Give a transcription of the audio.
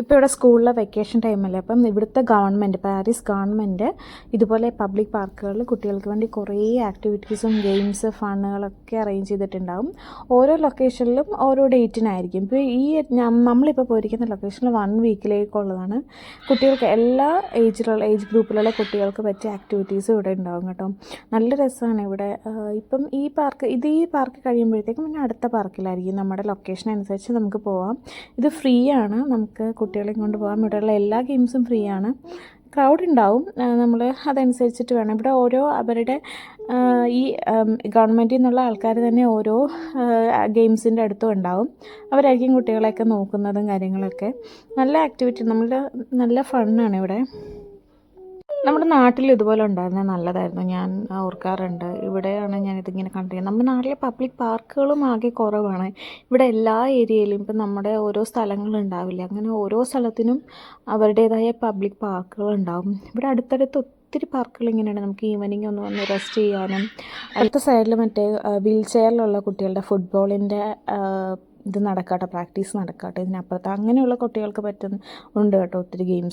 ഇപ്പോൾ ഇവിടെ സ്കൂളിലെ വെക്കേഷൻ ടൈമല്ലേ അപ്പം ഇവിടുത്തെ ഗവൺമെന്റ് പാരീസ് ഗവൺമെന്റ് ഇതുപോലെ പബ്ലിക് പാർക്കുകളിൽ കുട്ടികൾക്ക് വേണ്ടി കുറേ ആക്ടിവിറ്റീസും ഗെയിംസ് ഫണ്ണുകളൊക്കെ അറേഞ്ച് ചെയ്തിട്ടുണ്ടാകും ഓരോ ലൊക്കേഷനിലും ഓരോ ഡേറ്റിനായിരിക്കും ഇപ്പോൾ ഈ നമ്മളിപ്പോൾ പോയിരിക്കുന്ന ലൊക്കേഷനിൽ വൺ വീക്കിലേക്കുള്ളതാണ് കുട്ടികൾക്ക് എല്ലാ ഏജിലുള്ള ഏജ് ഗ്രൂപ്പിലുള്ള കുട്ടികൾക്ക് പറ്റിയ ആക്ടിവിറ്റീസും ഇവിടെ ഉണ്ടാകും കേട്ടോ. നല്ല രസമാണ് ഇവിടെ. ഇപ്പം ഈ പാർക്ക് ഇത് ഈ പാർക്ക് കഴിയുമ്പോഴത്തേക്കും പിന്നെ അടുത്ത പാർക്കിലായിരിക്കും നമ്മുടെ ലൊക്കേഷൻ അനുസരിച്ച് നമുക്ക് പോവാം. ഇത് ഫ്രീ ആണ്. നമുക്ക് കുട്ടികളെയും കൊണ്ട് പോകാം ഇവിടെയുള്ള എല്ലാ ഗെയിംസും ഫ്രീ ആണ്. ക്രൗഡ് ഉണ്ടാവും. നമ്മൾ അതനുസരിച്ചിട്ട് വേണം. ഇവിടെ ഓരോ അവരുടെ ഈ ഗവൺമെന്റിൽ നിന്നുള്ള ആൾക്കാർ തന്നെ ഓരോ ഗെയിംസിന്റെ അടുത്തും ഉണ്ടാവും. അവരായിരിക്കും കുട്ടികളെയൊക്കെ നോക്കുന്നതും കാര്യങ്ങളൊക്കെ. നല്ല ആക്ടിവിറ്റി നമ്മൾ നല്ല ഫണ്ണാണ് ഇവിടെ. നമ്മുടെ നാട്ടിൽ ഇതുപോലെ ഉണ്ടായിരുന്നത് നല്ലതായിരുന്നു. ഞാൻ ഓർക്കാറുണ്ട്. ഇവിടെയാണ് ഞാൻ ഇതിങ്ങനെ കണ്ടിരിക്കുന്നത് നമ്മുടെ നാട്ടിലെ പബ്ലിക് പാർക്കുകളും ആകെ കുറവാണ്. ഇവിടെ എല്ലാ ഏരിയയിലും ഇപ്പം നമ്മുടെ ഓരോ സ്ഥലങ്ങളുണ്ടാവില്ല അങ്ങനെ ഓരോ സ്ഥലത്തിനും അവരുടേതായ പബ്ലിക് പാർക്കുകൾ ഉണ്ടാവും. ഇവിടെ അടുത്തടുത്ത് ഒത്തിരി പാർക്കുകൾ ഇങ്ങനെയാണ് നമുക്ക് ഈവനിങ് ഒന്ന് വന്ന് റെസ്റ്റ് ചെയ്യാനും അടുത്ത സൈഡിൽ മറ്റേ വീൽ ചെയറിലുള്ള കുട്ടികളുടെ ഫുട്ബോളിന്റെ ഇത് നടക്കാട്ടെ പ്രാക്ടീസ് നടക്കാട്ടെ ഇതിനപ്പുറത്ത് അങ്ങനെയുള്ള കുട്ടികൾക്ക് പറ്റുന്ന ഉണ്ട് കേട്ടോ ഒത്തിരി ഗെയിംസ്.